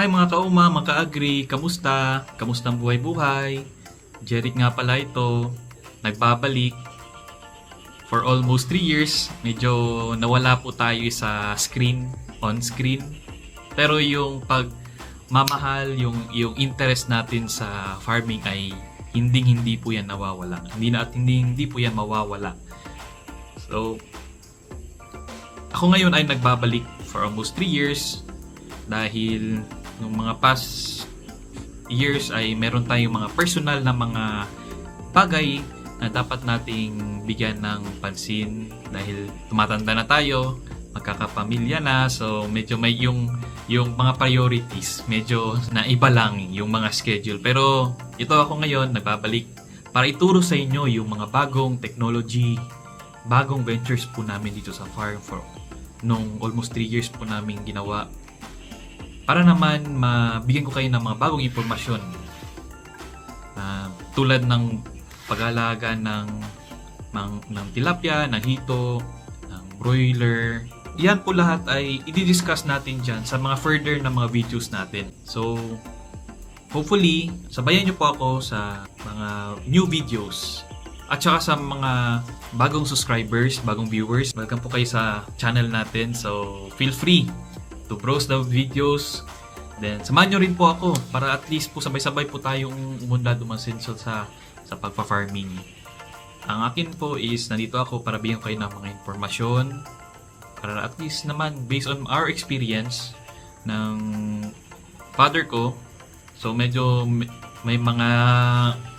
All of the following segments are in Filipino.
Hi mga kauma, mga ka-agree, kamusta? Kamusta ang buhay-buhay? Jeric nga pala ito, nagbabalik. For almost 3 years, medyo nawala po tayo sa screen, on screen. Pero yung pag mamahal, yung, yung interest natin sa farming ay hindi hindi po yan nawawala. Hindi na at hindi hindi po yan mawawala. So, ako ngayon ay nagbabalik for almost 3 years dahil nung mga past years ay meron tayong mga personal na mga bagay na dapat nating bigyan ng pansin dahil tumatanda na tayo, magkakapamilya na, so medyo may yung yung mga priorities, medyo naiba lang yung mga schedule. Pero ito ako ngayon, nagbabalik para ituro sa inyo yung mga bagong technology, bagong ventures po namin dito sa Farm for nung almost 3 years po namin ginawa para naman mabigyan ko kayo ng mga bagong impormasyon Ah, tulad ng pag-alaga ng, ng, ng tilapia, ng hito, ng broiler. Yan po lahat ay i-discuss natin dyan sa mga further na mga videos natin. So, hopefully, sabayan nyo po ako sa mga new videos at saka sa mga bagong subscribers, bagong viewers. Welcome po kayo sa channel natin. So, feel free to browse the videos. Then, samahan nyo rin po ako para at least po sabay-sabay po tayong umunda dumasin so sa sa pagpa-farming. Ang akin po is nandito ako para bigyan kayo ng mga informasyon para at least naman based on our experience ng father ko so medyo may, mga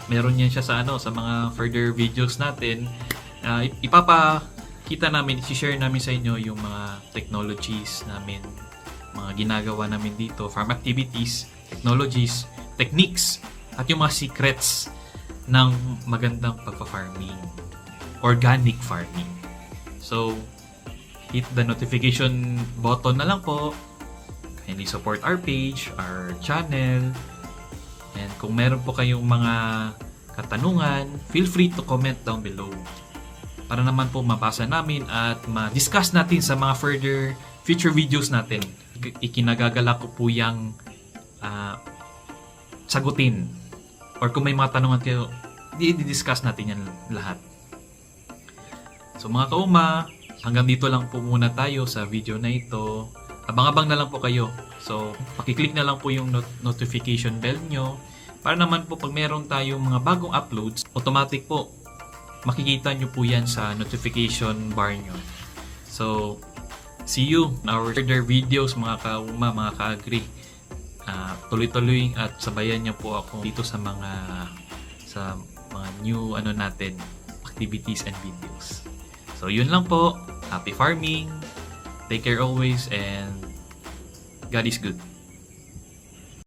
meron yan siya sa ano sa mga further videos natin uh, ipapakita namin i-share namin sa inyo yung mga technologies namin mga ginagawa namin dito farm activities technologies techniques at yung mga secrets ng magandang pagpa-farming organic farming. So hit the notification button na lang po. Kindly support our page our channel. And kung meron po kayong mga katanungan feel free to comment down below. Para naman po mabasa namin at ma-discuss natin sa mga further future videos natin. Ik- ikinagagala ko po yung ah, sagutin. Or kung may mga tanungan kayo i-discuss natin yan lahat. So mga kauma hanggang dito lang po muna tayo sa video na ito. Abang-abang na lang po kayo. So pakiclick na lang po yung not- notification bell nyo para naman po pag meron tayong mga bagong uploads automatic po makikita nyo po yan sa notification bar nyo. So see you in our further videos mga kauma mga ka-agree Ah, tuloy-tuloy at sabayan niyo po ako dito sa mga sa mga new ano natin activities and videos. So yun lang po. Happy farming. Take care always and God is good.